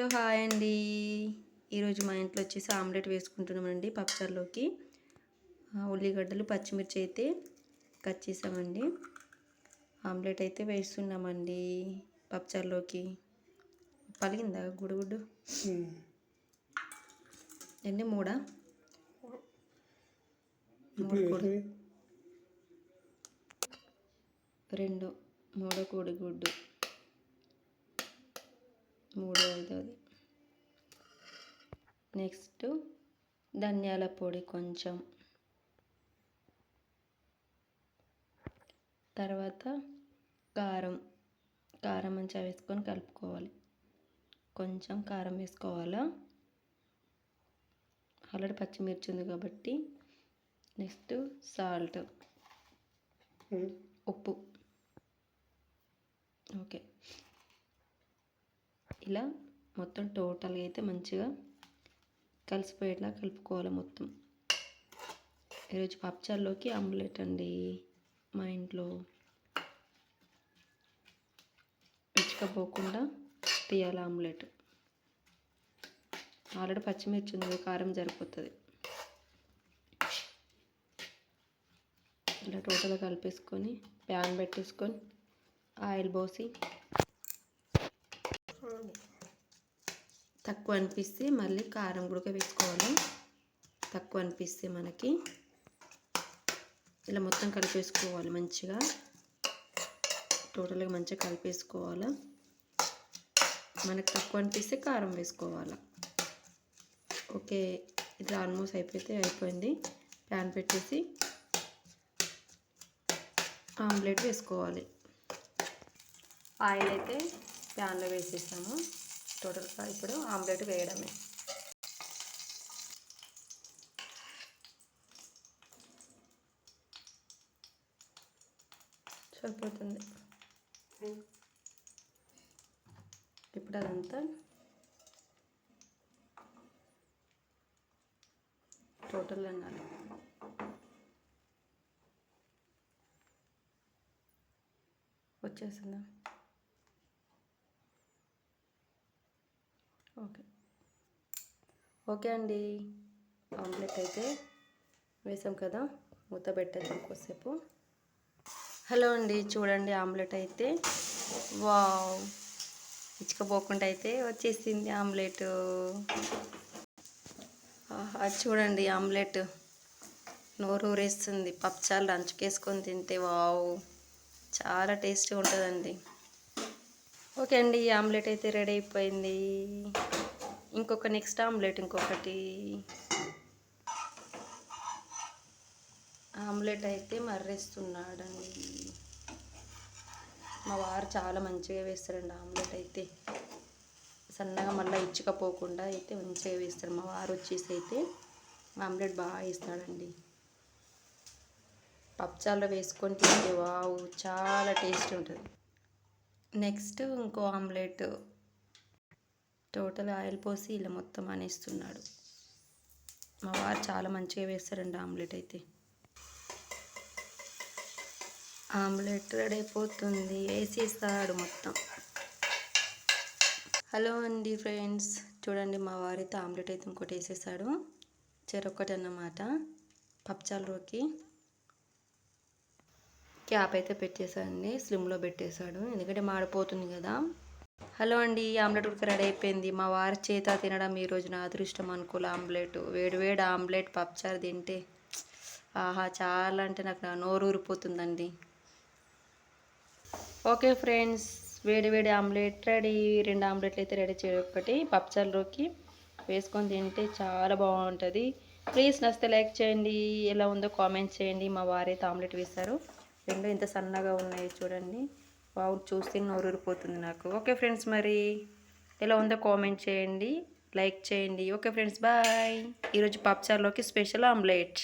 Hello hi అండి. ఈరోజు మా ఇంట్లో వచ్చేసి ఆమ్లెట్ వేసుకుంటున్నామండి పప్పుచారులోకి. ఉల్లిగడ్డలు పచ్చిమిర్చి అయితే కట్ చేసామండి. ఆమ్లెట్ అయితే వేస్తున్నామండి పప్పుచారులోకి. పలిగిందా గుడుగుడ్డు ఎన్ని మూడా? రెండు మూడో కోడిగుడ్డు మూడో ఐదోది. నెక్స్ట్ ధనియాల పొడి కొంచెం. తర్వాత కారం. కారం మంచిగా వేసుకొని కలుపుకోవాలి. కొంచెం కారం వేసుకోవాలా? ఆల్రెడీ పచ్చిమిర్చి ఉంది కాబట్టి నెక్స్ట్ సాల్ట్. ఉప్పు. ఓకే. ఇలా మొత్తం టోటల్గా అయితే మంచిగా కలిసిపోయేలా కలుపుకోవాలి మొత్తం. ఈరోజు పప్చాల్లోకి ఆమ్లెట్ అండి మా ఇంట్లో. ఇచ్చకపోకుండా తీయాలి ఆమ్లెట్. ఆల్రెడీ పచ్చిమిర్చి ఉంది కారం సరిపోతుంది. ఇలా టోటల్గా కలిపేసుకొని ప్యాన్ పెట్టేసుకొని ఆయిల్ పోసి తక్కువ అనిపిస్తే మళ్ళీ కారం కూడా వేసుకోవాలి. తక్కువ అనిపిస్తే మనకి ఇలా మొత్తం కలిపేసుకోవాలి మంచిగా. టోటల్గా మంచిగా కలిపేసుకోవాలి. మనకు తక్కువ అనిపిస్తే కారం వేసుకోవాలి. ఓకే ఇది ఆల్మోస్ట్ అయిపోతే అయిపోయింది. ప్యాన్ పెట్టేసి ఆమ్లెట్ వేసుకోవాలి. ఆయిల్ అయితే ప్యాన్లో వేసేసాము టోటల్గా ఇప్పుడు ఆమ్లెట్ వేయడమే. సరిపోతుంది. ఇప్పుడు అదంతా టోటల్ అన్నాలి వచ్చేసిందా ఓకే ఓకే అండి. ఆమ్లెట్ అయితే వేసాం కదా మూత పెట్టేద్దాం కొద్దిసేపు. హలో అండి చూడండి ఆమ్లెట్ అయితే. వావ్! ఇచ్చుకపోకుండా అయితే వచ్చేసింది ఆమ్లెట్. చూడండి ఆమ్లెట్. నోరు ఊరేస్తుంది. పప్పుచాలు లంచుకేసుకొని తింటే వావ్! చాలా టేస్టీగా ఉంటుందండి. ఓకే అండి ఈ ఆమ్లెట్ అయితే రెడీ అయిపోయింది. ఇంకొక నెక్స్ట్ ఆమ్లెట్ ఇంకొకటి ఆమ్లెట్ అయితే మర్రేస్తున్నాడండి. మా వారు చాలా మంచిగా వేస్తారండి ఆమ్లెట్ అయితే. సన్నగా మళ్ళీ ఇచ్చుకపోకుండా అయితే మంచిగా వేస్తారు. మా వారు వచ్చేసి అయితే ఆమ్లెట్ బాగా వేస్తాడండి. పప్పుచారులో వేసుకొని తింటే వావ్ చాలా టేస్ట్ ఉంటుంది. నెక్స్ట్ ఇంకో ఆమ్లెట్ టోటల్ ఆయిల్ పోసి ఇలా మొత్తం అనేస్తున్నాడు. మా వారు చాలా మంచిగా వేస్తారండి ఆమ్లెట్ అయితే. ఆమ్లెట్ రెడీ అయిపోతుంది. వేసేస్తాడు మొత్తం. హలో అండి ఫ్రెండ్స్. చూడండి మా వారైతే ఆమ్లెట్ అయితే ఇంకోటి వేసేసాడు. చెరొక్కటి అన్నమాట. పప్చాలలోకి క్యాప్ అయితే పెట్టేశాడండి. స్లిమ్లో పెట్టేశాడు. ఎందుకంటే మాడిపోతుంది కదా. హలో అండి ఆమ్లెట్ ఉడక రెడీ అయిపోయింది. మా వారి చేత తినడం ఈరోజు నా అదృష్టం అనుకూల ఆమ్లెట్. వేడివేడి ఆమ్లెట్ పప్చారు తింటే ఆహా చాలా అంటే నాకు నోరు ఊరిపోతుందండి. ఓకే ఫ్రెండ్స్ వేడివేడి ఆమ్లెట్ రెడీ. రెండు ఆమ్లెట్లు అయితే రెడీ చేయ ఒకటి. పప్చారులోకి వేసుకొని తింటే చాలా బాగుంటుంది. ప్లీజ్ నచ్చితే లైక్ చేయండి. ఎలా ఉందో కామెంట్ చేయండి. మా వారైతే ఆమ్లెట్ వేశారు. రెండు ఇంత సన్నగా ఉన్నాయి చూడండి. వావ్ చూస్తే నోరూరిపోతుంది నాకు. ఓకే ఫ్రెండ్స్ మరి ఎలా ఉందో కామెంట్ చేయండి లైక్ చేయండి. Okay friends bye. ఈరోజు పప్చార్లోకి స్పెషల్ ఆమ్లెట్.